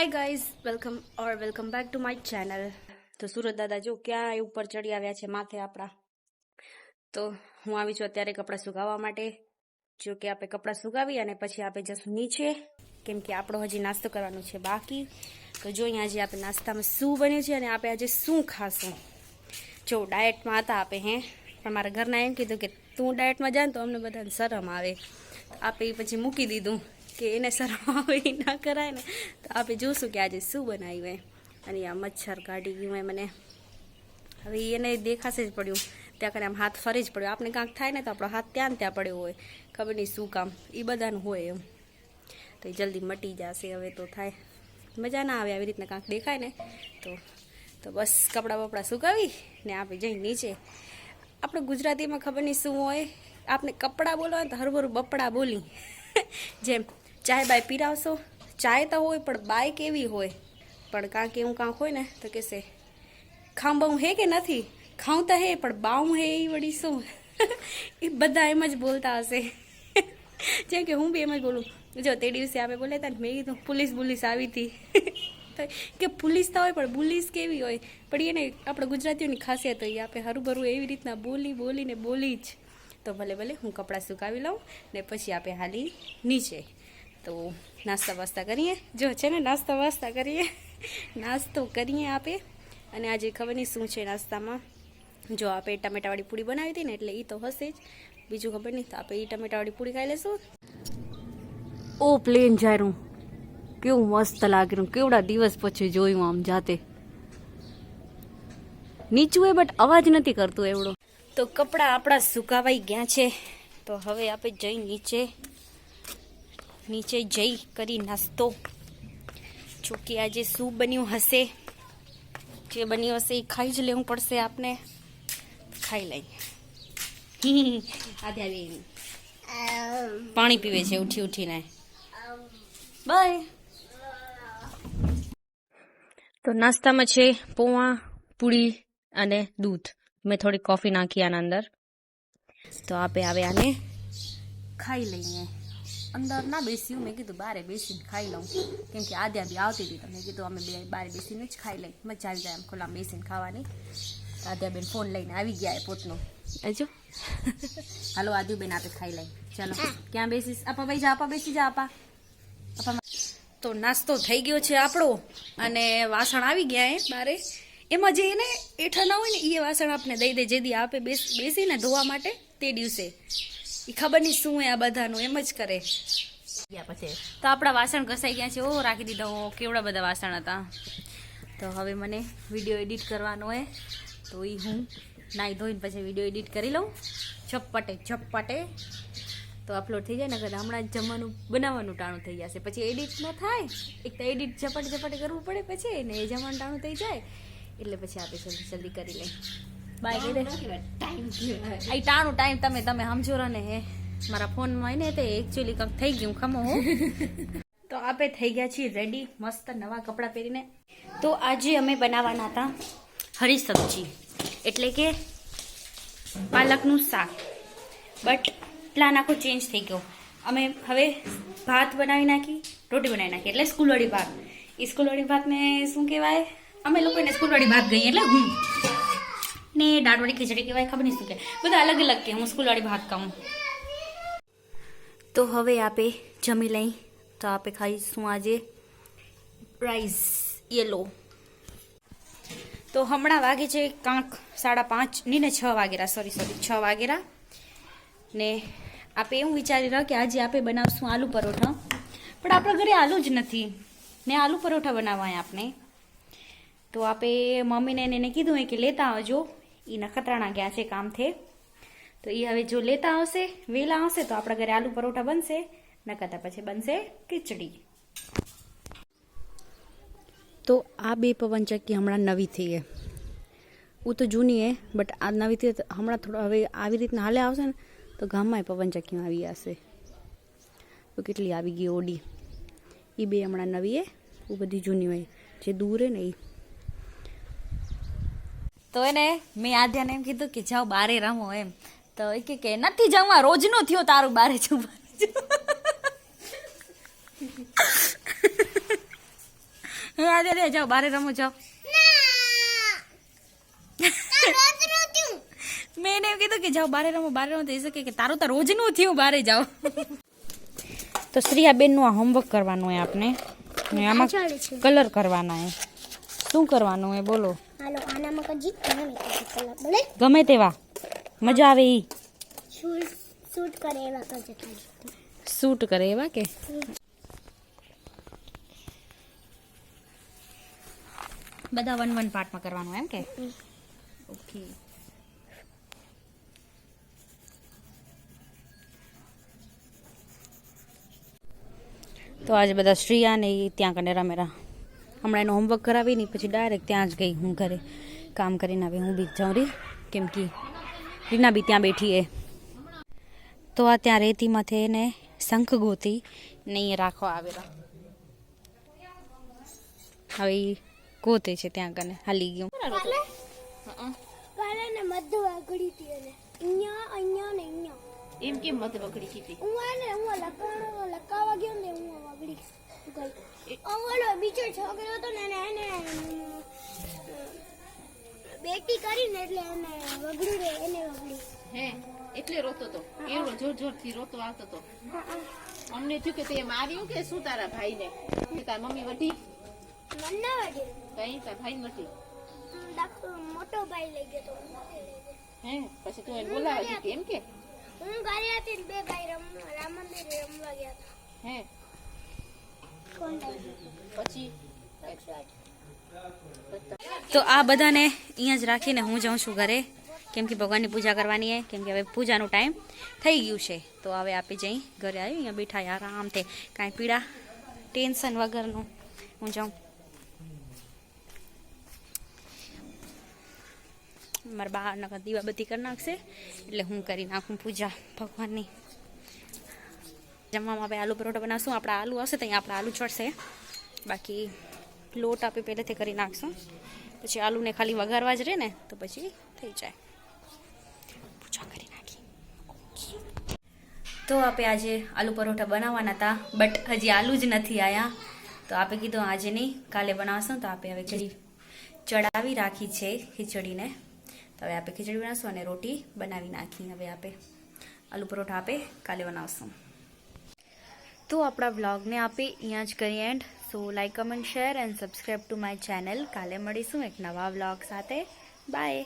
Hi guys welcome or welcome back to my channel તો સુરત દાદા, જો ક્યાં ઉપર ચડી આવ્યા છે માથે આપણા? તો હું આવી છું અત્યારે કપડાં સુકાવવા માટે. જો કે આપણે કપડાં સુકાવી અને પછી આપણે જશું નીચે. કેમ કે આપણો હજી નાસ્તો કરવાનો છે બાકી. તો જો અહીંયા આજે આપણે નાસ્તામાં શું બન્યું છે અને આપણે આજે શું ખાશું? જો ડાયટમાં હતા આપણે, હે? પણ મારા ઘરના એમ કીધું કે તું ડાયટમાં જાય તો અમને બધાને શરમ આવે. આપણે પછી મૂકી દીધું. કે એને શરમ આવે ના કરાય ને, તો આપણે જોશું કે આજે શું બનાવ્યું હોય અને આ મચ્છર કાઢી ગયું હોય મને હવે એને દેખાશે જ પડ્યું. ત્યાં કરીને આમ હાથ ફરી જ પડ્યો. આપણે કાંક થાય ને તો આપણો હાથ ત્યાં ત્યાં પડ્યો હોય. ખબર નહીં શું કામ. એ બધાનું હોય એમ. તો એ જલ્દી મટી જશે હવે તો થાય. મજા ના આવે આવી રીતના કાંક દેખાય ને, તો તો બસ કપડાં બપડા સુકાવી ને આપણે જઈ નીચે. આપણે ગુજરાતીમાં ખબર નહીં શું હોય. આપણે કપડાં બોલવા તો હરભરું બપડા બોલી. જેમ ચાય બાય પીરાવશો. ચાય તો હોય, પણ બાય કેવી હોય? પણ કાંક એવું કાંક હોય ને, તો કહેશે ખાંબાઉં હે કે નથી? ખાઉં તો હે, પણ બાઉં હે એ વળી શું? એ બધા એમ જ બોલતા હશે. જેમ કે હું બી એમ જ બોલું. જો તે દિવસે આપણે બોલ્યા હતા ને, મેં કીધું, પોલીસ બુલીસ આવી હતી. કે પોલીસ તો હોય, પણ બુલીસ કેવી હોય? પણ એને આપણે ગુજરાતીઓની ખાસિયત હોય આપણે હરુભરું એવી રીતના બોલી બોલીને બોલી જ. તો ભલે ભલે હું કપડાં સુકાવી લઉં ને પછી આપણે હાલી નીચે. તો નાસ્તા વાસ્તા કરીએ. જો છે ને નાસ્તા વાસ્તા કરીએ. નાસ્તો કરીએ આપે. અને આજે ખબર નહીં શું છે નાસ્તામાં. જો આપણે ટમેટાવાળી પૂરી બનાવી હતી ને એટલે એ તો હશે જ. બીજું ખબર નહીં તો આપણે એ ટમેટાવાળી પૂરી ખાઈ લેશું. ઓ પ્લેન જાયરું કેવું મસ્ત લાગ્યું કેવડા દિવસ પછી જોયું આમ જાતે. નીચું એ બટ અવાજ નથી કરતું એવડો. તો કપડાં આપણા સુકાવાઈ ગયા છે. તો હવે આપણે જઈ નીચે. નીચે જઈ કરી નાસ્તો. જો કે આજે શું બન્યું હશે? જે બન્યું હશે એ ખાઈ જ લેવું પડશે આપને. ખાઈ લઈ. આધ્યા આવી પાણી પીવે છે, ઉઠી ઉઠીને. બાય. તો નાસ્તામાં છે પૌવા, પૂરી અને દૂધ. મેં થોડી કોફી નાખી આના અંદર. તો આપે આવે આને ખાઈ લઈએ. અંદર ના બેસ્યું મેં કીધું બારે બેસીને ખાઈ લઉં. કેમ કે આદ્યા બી આવતી હતી તો મેં કીધું અમે બે બારે બેસીને જ ખાઈ લઈ મજા આવી જાય એમ ખુલ્લા બેસીને ખાવાની. આદ્યાબેન ફોન લઈને આવી ગયા એ પોતનો. અજો હાલો આદ્યુબેન આપે ખાઈ લઈ ચાલો ક્યાં બેસીશ? આપા ભાઈ જા આપા બેસી જા આપા. આપા તો નાસ્તો થઈ ગયો છે આપણો અને વાસણ આવી ગયા એ બારે. એમાં જે એને એઠા ના હોય ને એ વાસણ આપને દઈ દે જેદી આપે બેસીને ધોવા માટે તે દિવસે. એ ખબર નહીં શું આ બધાનું, એમ જ કરે. ગયા પછી. તો આપણા વાસણ ઘસાઈ ગયા છે ઓ રાખી દીધા ઓ કેવડા બધા વાસણ હતા. તો હવે મને વીડિયો એડિટ કરવાનો હોય તો એ હું નાહી ધોઈને પછી વીડિયો એડિટ કરી લઉં. ઝપપટે ઝપપટે તો અપલોડ થઈ જાય ને કદાચ હમણાં જમવાનું, બનાવવાનું ટાણું થઈ જશે. પછી એડિટ ન થાય, એક તો એડિટ ઝપટ ઝપટ કરવું પડે, પછી ને એ જમવાનું ટાણું થઈ જાય. એટલે પછી આપણે જલ્દી જલ્દી કરી લઈએ. બાય આ ટાણું ટાઈમ તમે તમે સમજો ને હે મારા ફોનમાં ને તે એકચ્યુઅલી કંઈક થઈ ગયું ખમો હું. તો આપણે થઈ ગયા છીએ રેડી મસ્ત નવા કપડાં પહેરીને. તો આજે અમે બનાવવાના હતા હરી સબ્જી. એટલે કે પાલકનું શાક. બટ પ્લાન આખો ચેન્જ થઈ ગયો. અમે હવે ભાત બનાવી નાખી રોટી બનાવી નાખી. એટલે સ્કૂલવાળી ભાત. એ સ્કૂલવાળી ભાતને શું કહેવાય? અમે લોકોને સ્કૂલવાળી ભાત ગઈ એટલે હું ને દાળવાળી ખીચડી કહેવાય ખબર નહીં શું કે બધા અલગ અલગ કે હું સ્કૂલવાળી ભાત ખાઉં તો હવે આપે જમી લઈ તો આપે ખાઈશું આજે રાઈસ યલો તો હમણાં વાગે છે કાંક સાડા પાંચની ને છ વાગેરા સોરી સોરી છ વાગેરા ને આપે એવું વિચારી રહ્યો કે આજે આપે બનાવશું આલુ પરોઠા પણ આપણા ઘરે આલુ જ નથી ને આલુ પરોઠા બનાવવા આપણે તો આપે મમ્મીને એને એને કીધું હોય કે લેતા આવજો એ નખત્રાણા ગયા છે કામથી તો એ હવે જો લેતા આવશે, વેલા આવશે તો આપણા ઘરે આલુ પરોઠા બનશે નકરતા પછી બનશે ખીચડી. તો આ બે પવનચક્કી હમણાં નવી થઈ છે હું તો જૂની હે બટ આ નવી થઈ તો હમણાં થોડો હવે આવી રીતના હાલે આવશે ને, તો ગામમાં પવનચક્કીમાં આવી જશે. તો કેટલી આવી ગઈ ઓડી. એ બે હમણાં નવી હે એ બધી જૂની હોય. જે દૂર હે ને એ તો એને મેં આધ્યાને એમ કીધું કે જાઓ બારે રમો એમ. તો એ કે કે નથી જવા રોજનો થયો તારું બારે જમવા હે દે જાઓ બારે રમો જાઓ. મેં એને એમ કીધું કે જાઓ બારે રમો બારે રમો. તો એ શકે કે તારું તો રોજનું થયું બારે જાઓ. તો શ્રીયાબેનનું આ હોમવર્ક કરવાનું હોય આપણે. આમાં કલર કરવાના હે શું કરવાનું હે બોલો. હાલો આનામાં કજી ઘણા કલર ભલે ગમે તેવા. મજા આવે ઈ. શૂટ શૂટ કરે એવા કરજે ખાલી શૂટ કરે એવા કે? બધા વન વન પાર્ટમાં કરવાનું એમ કે? ઓકે. તો આજે બધા શ્રીયા ને ઈ ત્યાં કને રમેરા હમણાં એનું હોમવર્ક કરાવી નહીં પછી ડાયરેક્ટ ત્યાં જ ગઈ હું ઘરે. કામ કરીને આવી હું બી જાઉં રી. કેમ કે રીના બી ત્યાં બેઠી એ તો આ ત્યાં રેતી માથે એને શંખ ગોતી ને અહીંયા રાખવા આવેલા. હવે એ ગોતે છે ત્યાં કને હાલી ગયું. કાલે ને મધુ આગળી હતી એને. અહીંયા અહીંયા ને અહીંયા. એમ કેમ મત વગડી કીધી હું લકાવા ગયો ને હું વગડી. ગઈ ઓલો બીજો છોકરો હતો ને એને બેટી કરીને એટલે એને વગડી રે એને વગડી હે એટલે રોતો તો. એવો જોર જોરથી રોતો આવતો તો. અમને થયું કે તે માર્યું કે શું તારા ભાઈને? કે તાર મમ્મી વધી મને ના વાગ્યું કઈ તાર ભાઈ નથી મોટો ભાઈ લઈ ગયો તો હું પછી તું એને બોલાવી કેમ એમ કે હું ઘરે હતી ને બે ભાઈ રમવા રામ મંદિર રમવા ગયા હતા. હે તો આ બધાને અહીંયા જ રાખીને હું જાઉં છું ઘરે. કેમ કે ભગવાનની પૂજા કરવાની છે, કેમ કે હવે પૂજાનો ટાઈમ થઈ ગયું છે. તો હવે આપણે જઈ ઘરે આવી, અહીંયા બેઠા આરામથી. કાંઈ પીડા, ટેન્શન વગરનું હું જાઉં. મારા બહારના દીવાબત્તી કરી નાખશે, એટલે હું કરી નાખું પૂજા ભગવાનની. જમવામાં આપણે આલુ પરોઠા બનાવશું. આપણા આલુ હશે તો અહીંયા આપણે આલુ ચડશે. બાકી લોટ આપણે પહેલેથી કરી નાખશું. પછી આલુને ખાલી વઘારવા જ રહે ને, તો પછી થઈ જાય. પૂજા કરી નાખી. તો આપણે આજે આલુ પરોઠા બનાવવાના હતા બટ હજી આલુ જ નથી આવ્યા તો આપણે કીધું આજે નહીં, કાલે બનાવશું. તો આપણે હવે ખીચડી ચડાવી રાખી છે ખીચડીને. તો હવે આપણે ખીચડી બનાવશું અને રોટી બનાવી નાખી. હવે આપણે આલુ પરોઠા આપે કાલે બનાવશું. તો આપણા વ્લોગને આપે અહીંયા જ કરીએ and so like comment share and subscribe to my channel કાલે મળીશું એક નવા વ્લોગ સાથે. બાય